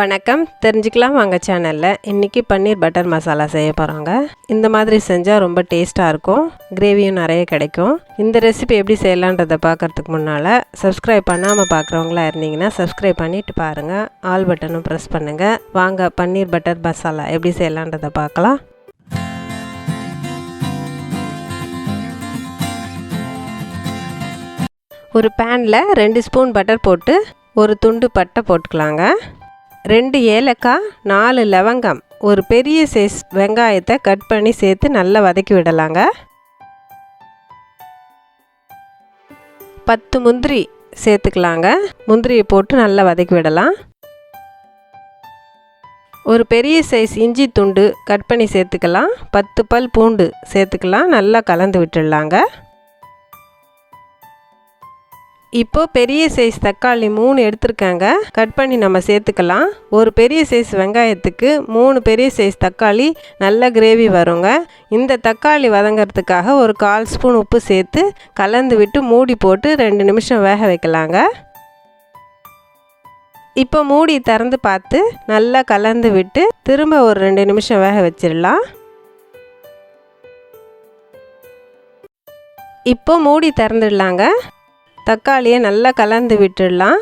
வணக்கம். தெரிஞ்சுக்கலாம் வாங்க சேனலில் இன்றைக்கி பன்னீர் பட்டர் மசாலா செய்ய போகிறாங்க இந்த மாதிரி செஞ்சால் ரொம்ப டேஸ்ட்டாக இருக்கும். கிரேவியும் நிறைய கிடைக்கும். இந்த ரெசிபி எப்படி செய்யலான்றதை பார்க்குறதுக்கு முன்னால் சப்ஸ்கிரைப் பண்ணாமல் பார்க்குறவங்களா இருந்தீங்கன்னா சப்ஸ்கிரைப் பண்ணிவிட்டு பாருங்கள் ஆல் பட்டனும் ப்ரெஸ் பண்ணுங்கள் வாங்க பன்னீர் பட்டர் மசாலா எப்படி செய்யலான்றதை பார்க்கலாம். ஒரு பேனில் ரெண்டு ஸ்பூன் பட்டர் போட்டு ஒரு துண்டு பட்டை போட்டுக்கலாங்க. ரெண்டு ஏலக்காய் நாலு லவங்கம். ஒரு பெரிய சைஸ் வெங்காயத்தை கட் பண்ணி சேர்த்து நல்லா வதக்கி விடலாங்க. பத்து முந்திரி சேர்த்துக்கலாங்க. முந்திரியை போட்டு நல்லா வதக்கி விடலாம். ஒரு பெரிய சைஸ் இஞ்சி துண்டு கட் பண்ணி சேர்த்துக்கலாம். பத்து பல் பூண்டு சேர்த்துக்கலாம். நல்லா கலந்து விட்டுடலாங்க. இப்போ பெரிய சைஸ் தக்காளி மூணு எடுத்திருக்காங்க. கட் பண்ணி நம்ம சேர்த்துக்கலாம். ஒரு பெரிய சைஸ் வெங்காயத்துக்கு மூணு பெரிய சைஸ் தக்காளி நல்ல கிரேவி வருங்க. இந்த தக்காளி வதங்கிறதுக்காக ஒரு கால் ஸ்பூன் உப்பு சேர்த்து கலந்து விட்டு மூடி போட்டு ரெண்டு நிமிஷம் வேக வைக்கலாங்க. இப்போ மூடி திறந்து பார்த்து நல்லா கலந்து விட்டு திரும்ப ஒரு ரெண்டு நிமிஷம் வேக வச்சிடலாம். இப்போ மூடி திறந்துடலாங்க. தக்காளியை நல்லா கலந்து விட்டுடலாம்.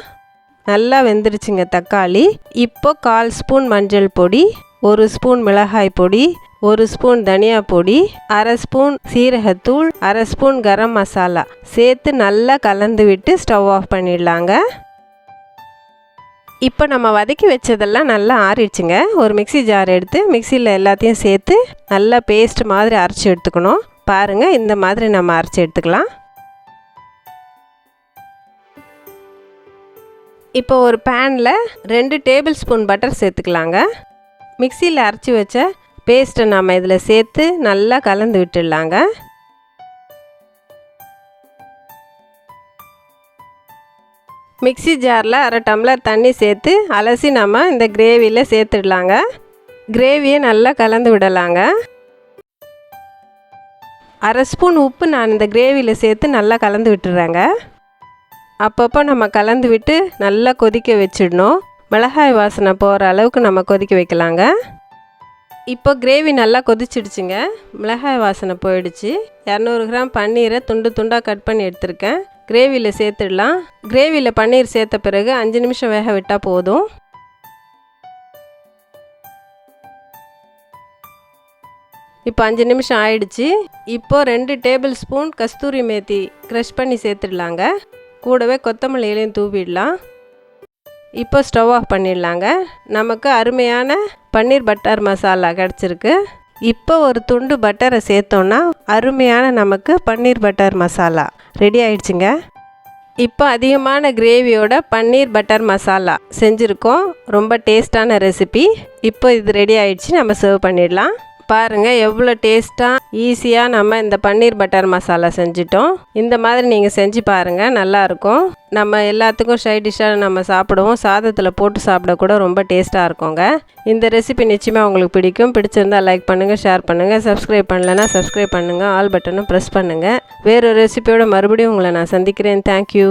நல்லா வெந்துருச்சுங்க தக்காளி. இப்போ கால் ஸ்பூன் மஞ்சள் பொடி ஒரு ஸ்பூன் மிளகாய் பொடி ஒரு ஸ்பூன் தனியா பொடி அரை ஸ்பூன் சீரகத்தூள் அரை ஸ்பூன் கரம் மசாலா சேர்த்து நல்லா கலந்து விட்டு ஸ்டவ் ஆஃப் பண்ணிடலாங்க. இப்போ நம்ம வதக்கி வச்சதெல்லாம் நல்லா ஆறிடுச்சுங்க. ஒரு மிக்சி ஜார் எடுத்து மிக்சியில் எல்லாத்தையும் சேர்த்து நல்லா பேஸ்ட் மாதிரி அரைச்சி எடுத்துக்கணும். பாருங்கள் இந்த மாதிரி நம்ம அரைச்சி எடுத்துக்கலாம். இப்போ ஒரு பேனில் ரெண்டு டேபிள் ஸ்பூன் பட்டர் சேர்த்துக்கலாங்க. மிக்சியில் அரைச்சி வச்ச பேஸ்ட்டை நம்ம இதில் சேர்த்து நல்லா கலந்து விட்டுடலாங்க. மிக்சி ஜாரில் அரை டம்ளர் தண்ணி சேர்த்து அலசி நம்ம இந்த கிரேவியில் சேர்த்துடலாங்க. கிரேவியை நல்லா கலந்து விடலாங்க. அரை ஸ்பூன் உப்பு நான் இந்த கிரேவியில் சேர்த்து நல்லா கலந்து விட்டுறேங்க. அப்பப்போ நம்ம கலந்து விட்டு நல்லா கொதிக்க வச்சிடணும். மிளகாய் வாசனை போகிற அளவுக்கு நம்ம கொதிக்க வைக்கலாங்க. இப்போ கிரேவி நல்லா கொதிச்சிடுச்சுங்க. மிளகாய் வாசனை போயிடுச்சு. இரநூறு கிராம் பன்னீரை துண்டு துண்டாக கட் பண்ணி எடுத்திருக்கேன். கிரேவியில் சேர்த்துடலாம். கிரேவியில் பன்னீர் சேர்த்த பிறகு அஞ்சு நிமிஷம் வேக விட்டால் போதும். இப்போ அஞ்சு நிமிஷம் ஆயிடுச்சு. இப்போ ரெண்டு table spoon kasuri methi crush பண்ணி சேர்த்துடலாங்க. கூடவே கொத்தமல்லியிலையும் தூவிடலாம். இப்போ ஸ்டவ் ஆஃப் பண்ணிடலாங்க. நமக்கு அருமையான பன்னீர் பட்டர் மசாலா கிடச்சிருக்கு. இப்போ ஒரு துண்டு பட்டரை சேர்த்தோன்னா அருமையான நமக்கு பன்னீர் பட்டர் மசாலா ரெடி ஆயிடுச்சுங்க. இப்போ அதிகமான கிரேவியோட பன்னீர் பட்டர் மசாலா செஞ்சுருக்கோம். ரொம்ப டேஸ்டான ரெசிபி. இப்போ இது ரெடி ஆயிடுச்சு. நம்ம சர்வ் பண்ணிடலாம். பாருங்கள் எவ்வளோ டேஸ்ட்டாக ஈஸியாக நம்ம இந்த பன்னீர் பட்டர் மசாலா செஞ்சிட்டோம். இந்த மாதிரி நீங்கள் செஞ்சு பாருங்கள் நல்லாயிருக்கும் நம்ம எல்லாத்துக்கும் சைட் டிஷ்ஷாக நம்ம சாப்பிடுவோம். சாதத்தில் போட்டு சாப்பிட கூட ரொம்ப டேஸ்ட்டாக இருக்குங்க. இந்த ரெசிபி நிச்சயமாக உங்களுக்கு பிடிக்கும். பிடிச்சிருந்தால் லைக் பண்ணுங்கள் ஷேர் பண்ணுங்கள் சப்ஸ்கிரைப் பண்ணலைன்னா சப்ஸ்கிரைப் பண்ணுங்கள் ஆல் பட்டனும் ப்ரெஸ் பண்ணுங்கள் வேறு ரெசிபியோட மறுபடியும் உங்களை நான் சந்திக்கிறேன். தேங்க்யூ